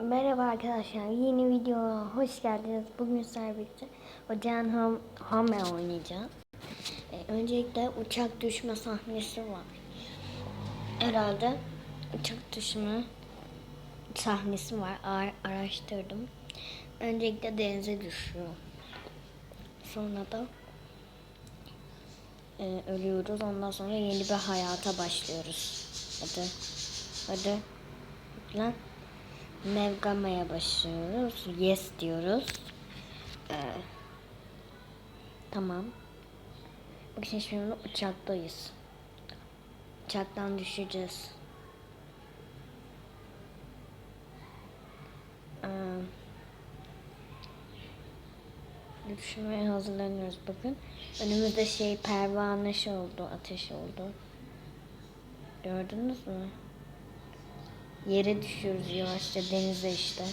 Merhaba arkadaşlar, yeni videoya hoş geldiniz. Bugün sizlerle birlikte Ocağın Ham Hame oynayacağız. Ee, öncelikle uçak düşme sahnesi var. Herhalde uçak düşme sahnesi var. Ara- araştırdım. Öncelikle denize düşüyor. Sonra da e, ölüyoruz. Ondan sonra yeni bir hayata başlıyoruz. Hadi. Hadi. Lan. Mevgamaya başlıyoruz. Yes diyoruz. Ee, tamam. Bakın şimdi uçaktayız. Uçaktan düşeceğiz. Ee, düşmeye hazırlanıyoruz bugün. Önümüzde şey pervane şey oldu, ateş oldu. Gördünüz mü? Yere düşüyoruz yavaşça denize işte.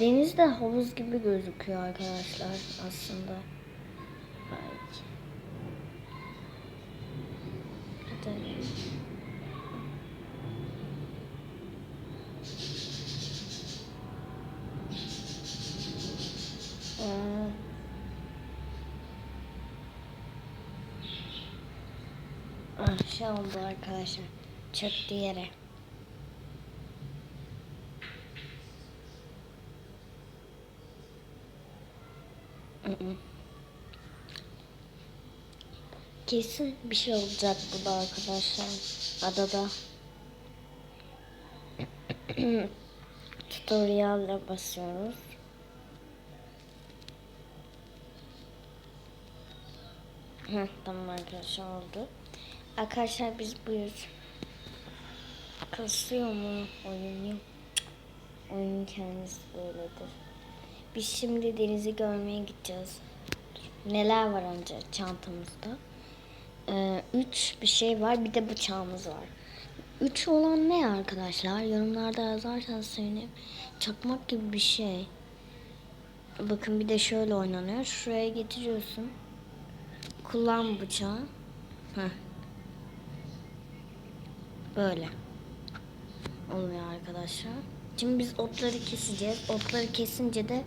Deniz de havuz gibi gözüküyor arkadaşlar aslında. Ay. Hadi. Ah, şey oldu arkadaşlar. Çöktü yere. Kesin bir şey olacak burada arkadaşlar. Adada. Tutorial'le basıyoruz. Heh, tamam arkadaşlar oldu. Arkadaşlar biz buyur. Kasıyor mu oyun yok. Oyunun kendisi böyledir. Biz şimdi denizi görmeye gideceğiz. Neler var önce çantamızda? Ee, üç bir şey var. Bir de bıçağımız var. Üç olan ne arkadaşlar? Yorumlarda yazarsanız söyleyeyim. Çakmak gibi bir şey. Bakın bir de şöyle oynanıyor. Şuraya getiriyorsun. Kullan bıçağı. Heh. Böyle. Oluyor arkadaşlar. Şimdi biz otları keseceğiz. Otları kesince de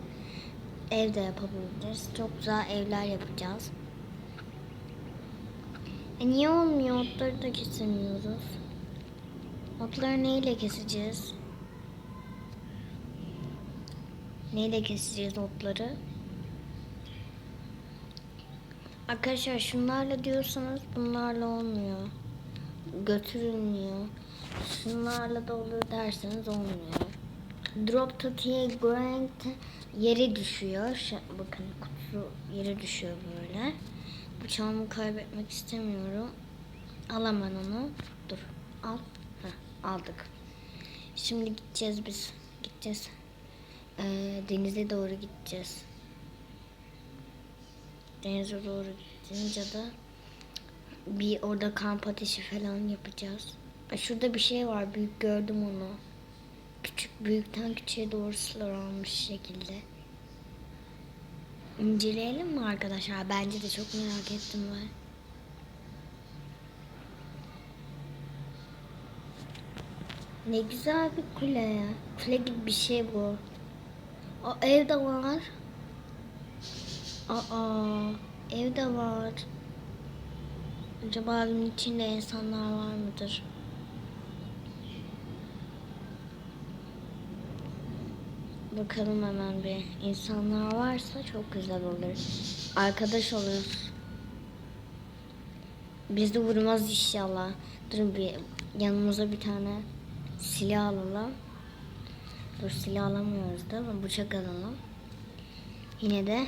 evde yapabiliriz. Çok güzel evler yapacağız. E niye olmuyor? Otları da kesemiyoruz. Otları neyle keseceğiz? Neyle keseceğiz otları? Arkadaşlar şunlarla diyorsanız bunlarla olmuyor. Götürülmüyor. Şunlarla da olur derseniz olmuyor. Drop to the ground yere düşüyor. Bakın kutusu yere düşüyor böyle. Bıçağımı kaybetmek istemiyorum. Al hemen onu. Dur. Al. Heh, aldık. Şimdi gideceğiz biz. Gideceğiz. Ee, denize doğru gideceğiz. Denize doğru gidince de bir orada kamp ateşi falan yapacağız. Şurada bir şey var. Büyük gördüm onu. Küçük büyükten küçüğe doğru sıralanmış şekilde. İnceleyelim mi arkadaşlar? Bence de çok merak ettim ben. Ne güzel bir kule ya. Kule gibi bir şey bu. O ev de var. Aa, ev de var. Acaba evin içinde insanlar var mıdır? Bakalım hemen bir. İnsanlar varsa çok güzel olur. Arkadaş oluruz. Biz de vurmaz inşallah. Durun bir yanımıza bir tane silah alalım. Dur silah alamıyoruz da ama bıçak alalım. Yine de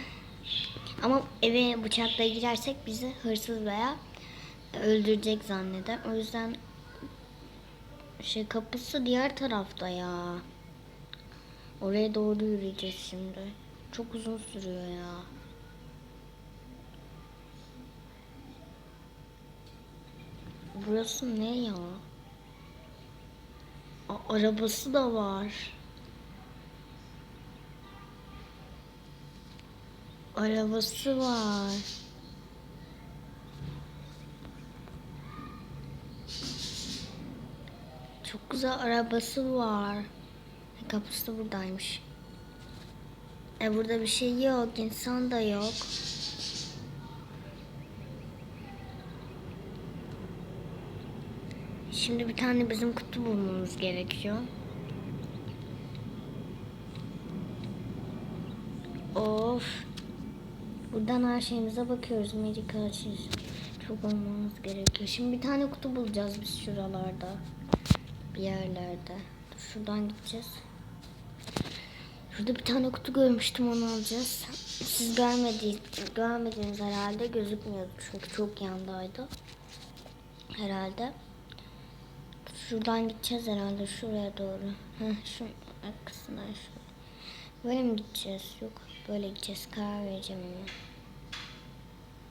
ama eve bıçakla girersek bizi hırsız veya öldürecek zanneder. O yüzden şey kapısı diğer tarafta ya. Oraya doğru yürüyeceğiz şimdi. Çok uzun sürüyor ya. Burası ne ya? A- arabası da var. Arabası var. Çok güzel arabası var. Kapısı buradaymış. E burada bir şey yok. insan da yok. Şimdi bir tane bizim kutu bulmamız gerekiyor. Of. Buradan her şeyimize bakıyoruz. Medikal açıyoruz. Çok olmamız gerekiyor. Şimdi bir tane kutu bulacağız biz şuralarda. Bir yerlerde. Dur şuradan gideceğiz. Şurada bir tane kutu görmüştüm onu alacağız. Siz görmediniz, görmediniz herhalde. Gözükmüyordu çünkü çok yandaydı. Herhalde. Şuradan gideceğiz herhalde şuraya doğru. Heh, şu arkasından şöyle. Böyle mi gideceğiz? Yok. Böyle gideceğiz. Karar vereceğim ama.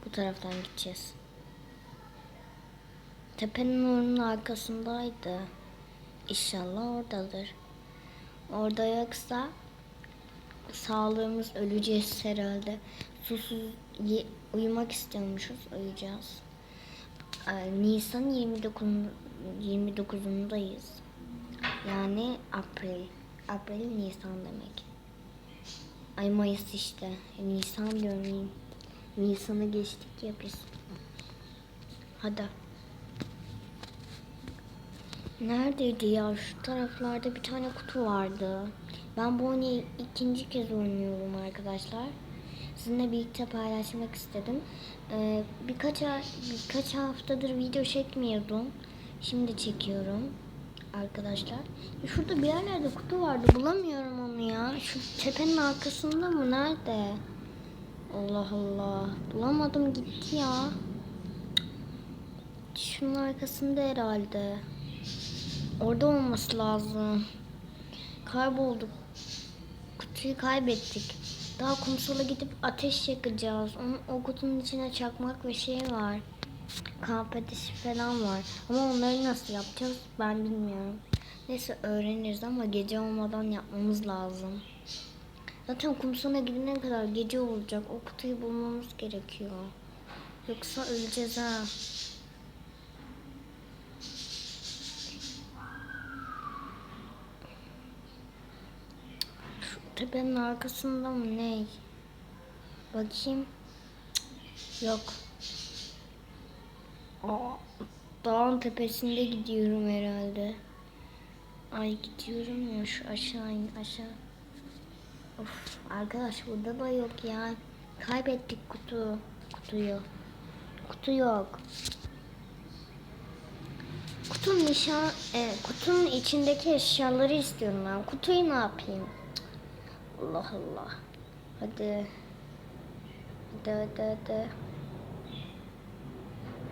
Bu taraftan gideceğiz. Tepenin onun arkasındaydı. İnşallah oradadır. Orada yoksa sağlığımız öleceğiz herhalde. Susuz uyumak istiyormuşuz. Uyuyacağız. Ee, Nisan 29 29'undayız. Yani April. April Nisan demek. Ay Mayıs işte. Nisan diyorum. Nisan'ı geçtik ya biz. Hadi. Neredeydi ya? Şu taraflarda bir tane kutu vardı. Ben bu oyunu ikinci kez oynuyorum arkadaşlar. Sizinle birlikte paylaşmak istedim. Ee, birkaç birkaç haftadır video çekmiyordum. Şimdi çekiyorum arkadaşlar. Şurada bir yerlerde kutu vardı. Bulamıyorum onu ya. Şu tepenin arkasında mı? Nerede? Allah Allah. Bulamadım gitti ya. Şunun arkasında herhalde. Orada olması lazım. Kaybolduk. Kutuyu kaybettik. Daha kumsala gidip ateş yakacağız. Onun, o kutunun içine çakmak ve şey var. Kamp ateşi falan var. Ama onları nasıl yapacağız ben bilmiyorum. Neyse öğreniriz ama gece olmadan yapmamız lazım. Zaten kumsala gidene kadar gece olacak. O kutuyu bulmamız gerekiyor. Yoksa öleceğiz ha. Şu tepenin arkasında mı ne? Bakayım. Yok. Aa, dağın tepesinde gidiyorum herhalde. Ay gidiyorum ya şu aşağı aşağı. Of arkadaş burada da yok ya. Kaybettik kutu. Kutuyu. Kutu yok. Kutunun nişan, e, kutunun içindeki eşyaları istiyorum ben. Kutuyu ne yapayım? Allah Allah. Hadi. Hadi hadi hadi.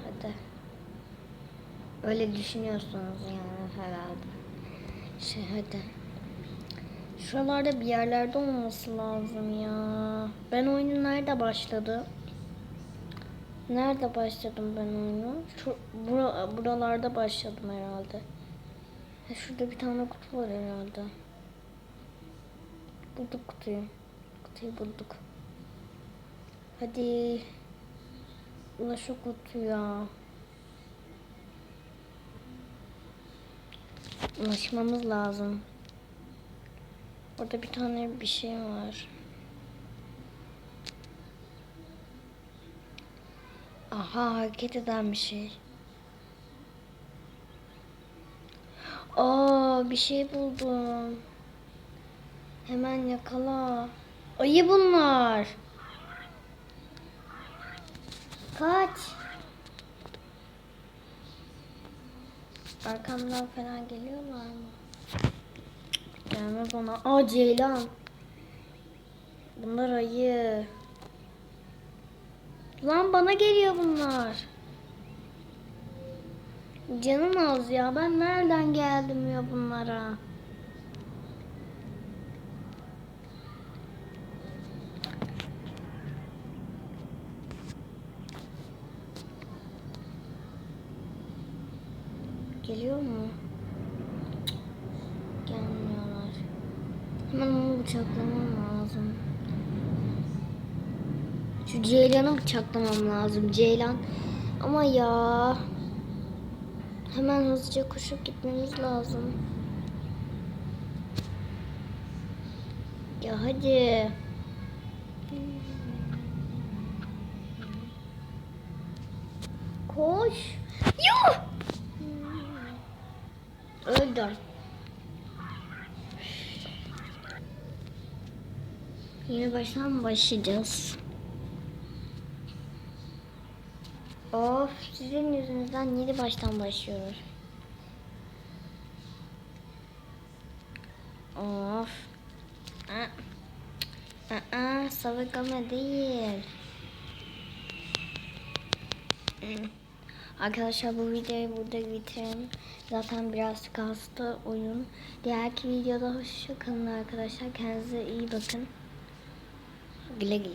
Hadi. Öyle düşünüyorsunuz yani herhalde. Şey hadi. Şuralarda bir yerlerde olması lazım ya. Ben oyunu nerede başladım? Nerede başladım ben oyunu? Şu bura, buralarda başladım herhalde. Ha, şurada bir tane kutu var herhalde. Bulduk kutuyu. Kutuyu bulduk. Hadi. Ulaş o kutuya. Ulaşmamız lazım. Orada bir tane bir şey var. Aha hareket eden bir şey. Aa bir şey buldum. Hemen yakala. Ayı bunlar. Kaç. Arkamdan falan geliyorlar mı? Gelme bana. Aa Ceylan. Bunlar ayı. Lan bana geliyor bunlar. Canım az ya. Ben nereden geldim ya bunlara? Geliyor mu? Gelmiyorlar. Hemen onu bıçaklamam lazım. Şu Ceylan'ı bıçaklamam lazım. Ceylan. Ama ya. Hemen hızlıca koşup gitmemiz lazım. Ya hadi. Koş. Yuh. Öldür. Yeni baştan başlayacağız? Of sizin yüzünüzden yeni baştan başlıyoruz. Of. Aa, aa, savunma değil. Hmm. Arkadaşlar bu videoyu burada bitirelim. Zaten biraz kastı oyun. Diğerki videoda hoşça kalın arkadaşlar. Kendinize iyi bakın. Güle güle.